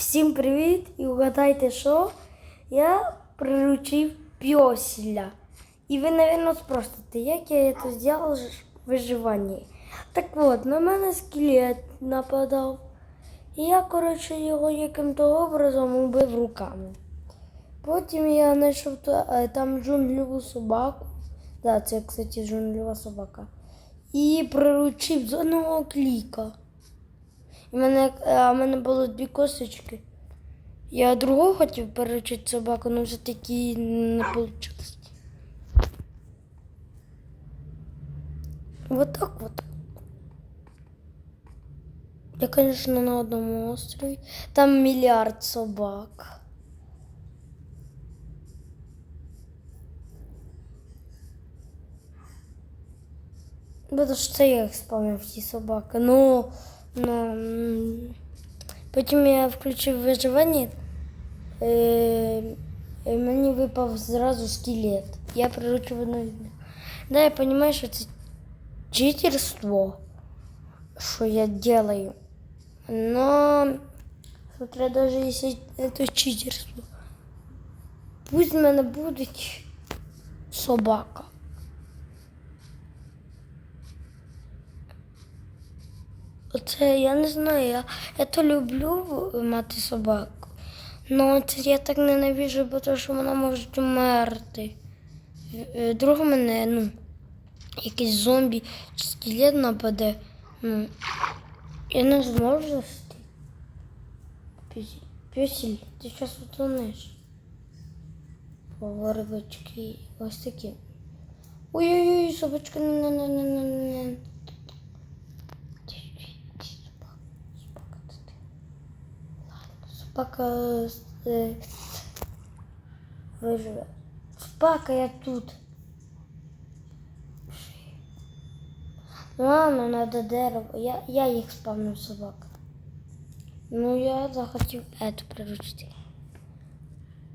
Всім привіт! І угадайте, що я приручив пьосля. І ви, мабуть, спросите, як я це зробив в виживанні. Так от, на мене скелет нападав. І я, коротше, його яким-то образом убив руками. Потім я знайшов е, там джунглеву собаку. Да, це, кстати, джунглева собака. І приручив з одного кліка. І мене, а в мене було дві косочки. Я другого хотів переручити собаку, але вже таки не вийшло. Вот так вот. Я, конечно, на одному острові. Там мільярд собак. Бо що це я їх спавнив всі собаки. Ну, ну. м. Потім я включив виживання. Е, і мені випав зразу скелет. Я приручив одну від них. Да, я розумію, що це читерство, що я делаю. Но смотря даже если это читерство. Пусть в мене буде собака. Оце я не знаю, я, я то люблю мати собаку. Ну це я так ненавижу, бо то, що вона може вмерти. Е, Друг мене, ну, якийсь зомбі чи скелет нападе. Ну, я не зможу засти. Пюсель, ти зараз утонеш. Повервички, ось такі. Ой-ой-ой, собачка, не не не не не Собака, це ти. Собака е, виживе. Собака, я тут. Ладно, надо дерево. Я, я їх спавнив собак. Ну, я захотів эту приручити.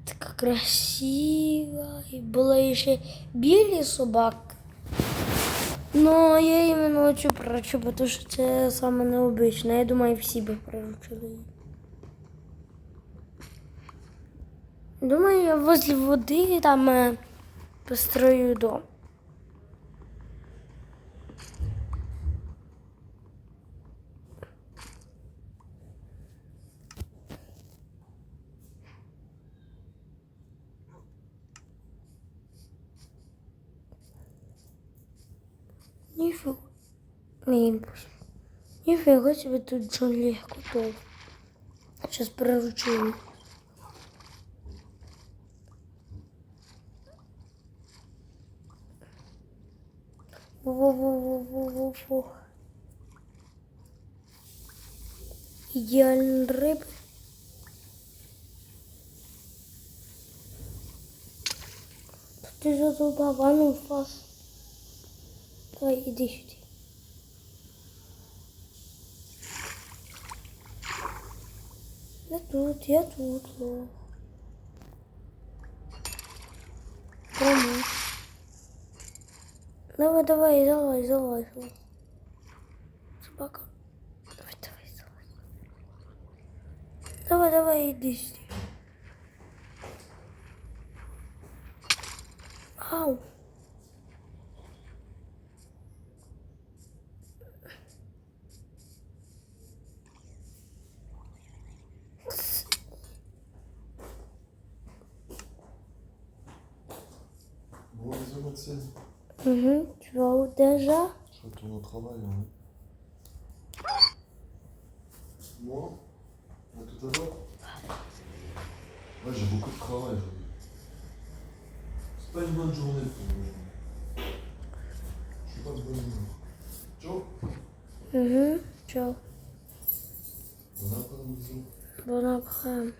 Така красива. І були ще білі собаки. Ну, я іменно цю приручу, бо то, що це саме необичне. Я думаю, всі би приручили. Думаю, я возле води там е, построю дом. Нифига. Не, Нифига себе тут джунглі готов. Сейчас приручу. Їх. Во-во-во-во-во-во. Ідеальні риби. Ти задовбав, а ну фас. Давай, іди сюди. Я тут, я тут. о. Прямо. Давай, давай, залазь, залазь. Давай, давай, иди сюда. Ау. Bon, les autres, c'est Угу. Tu vas où déjà Je retourne au travail. hein. Moi À tout à l'heure Ouais, j'ai beaucoup de travail aujourd'hui. C'est pas une bonne journée pour moi. Je suis pas de bonne humeur. Ciao Mhm, ciao. Bon après-midi. Bon après-midi.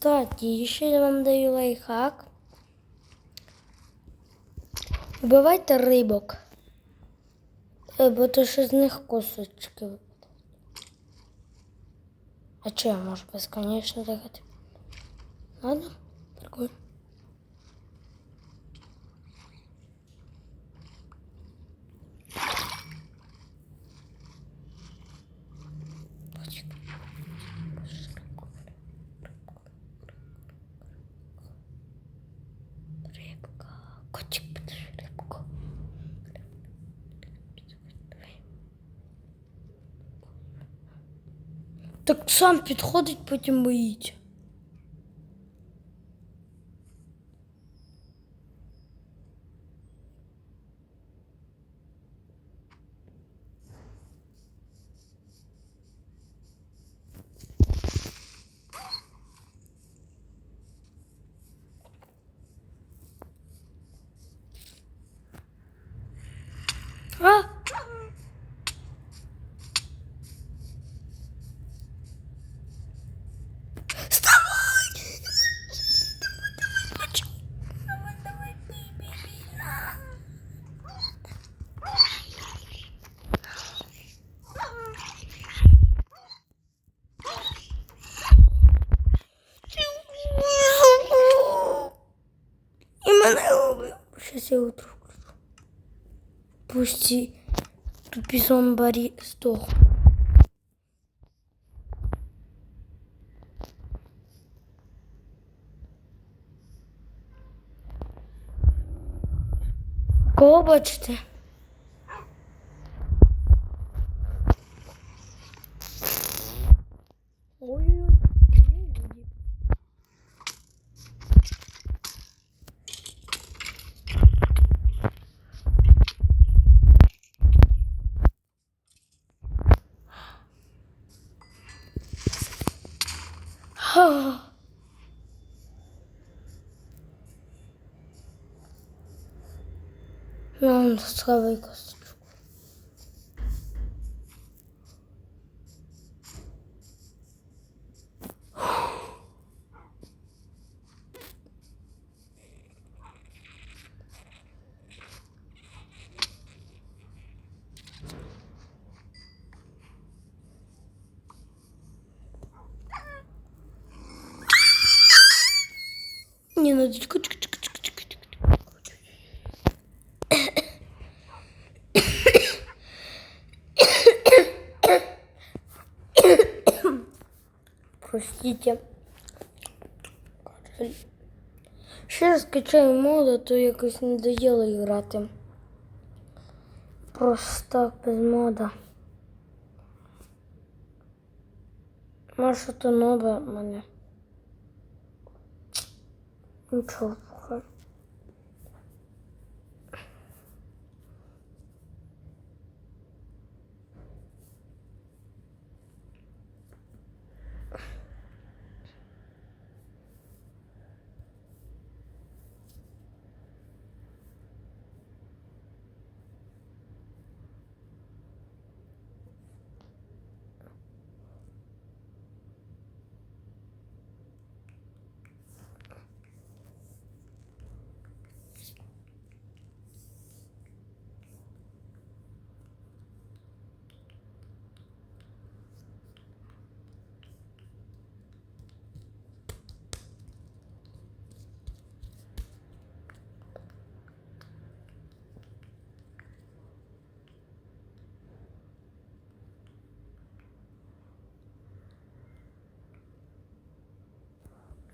Кстати, еще я вам даю лайфхак. Вбивайте рибок. Е, Бо то що з них кусочки випадають. А что я можу безконечно дихати? Ладно, прикольно. Так сам підходить, потім боїться. А! І мене убив. Я утро включу. Пусти тупі зомбарі здох. Кого бачите? Ой-ой-ой. Ха. Ну, схавай косточку. Не надо. Чик, чик, Простите. Ще раз скачаю моду, то якось не доїло грати. Просто так без мода. Може, то нове мене. Нічого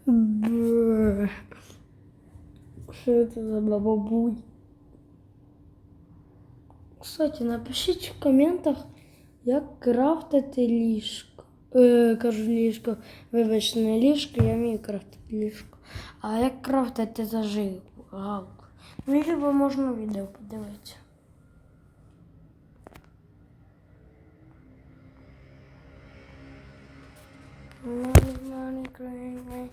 Що це за бабабуй? Кстати, напишіть в коментах, як крафтити ліжко. Е, кажу ліжко, вибачте, не ліжко, я вмію крафтити ліжко. А як крафтити заживку, галку. Ну, либо можна відео подивитися. Money, money, green, green.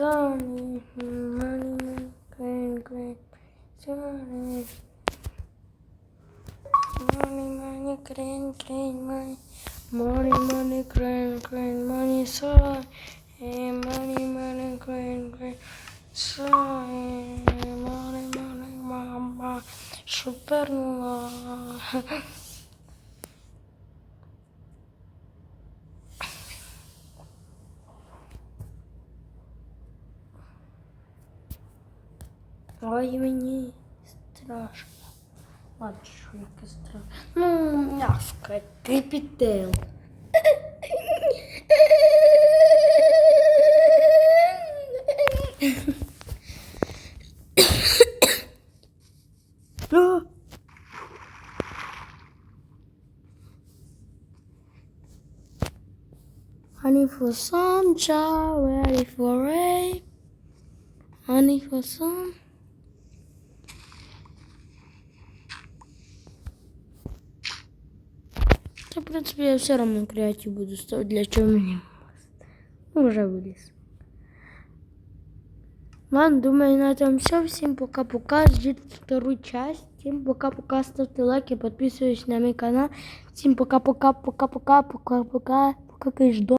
Sunny, money, money, green, green. Sunny. Money, money, green, green, money. Money, money, green, green, money, sun. And money, money. Чай, море, море, мама, шупернула. Ой, мені страшно. Ладно, що яке страшно. Ну, м'яско, крепітел. А! Honey for some child, ready for rain. Honey for some. Та, в принципі, я все одно креатив буду ставити, для чого мені. Ну, вже виліз. Ладно, думаю, на этом все. Всем пока-пока. Ждите вторую часть. Всем пока-пока. Ставьте лайки, подписывайтесь на мой канал. Всем пока-пока, пока-пока, пока-пока. Пока, жду.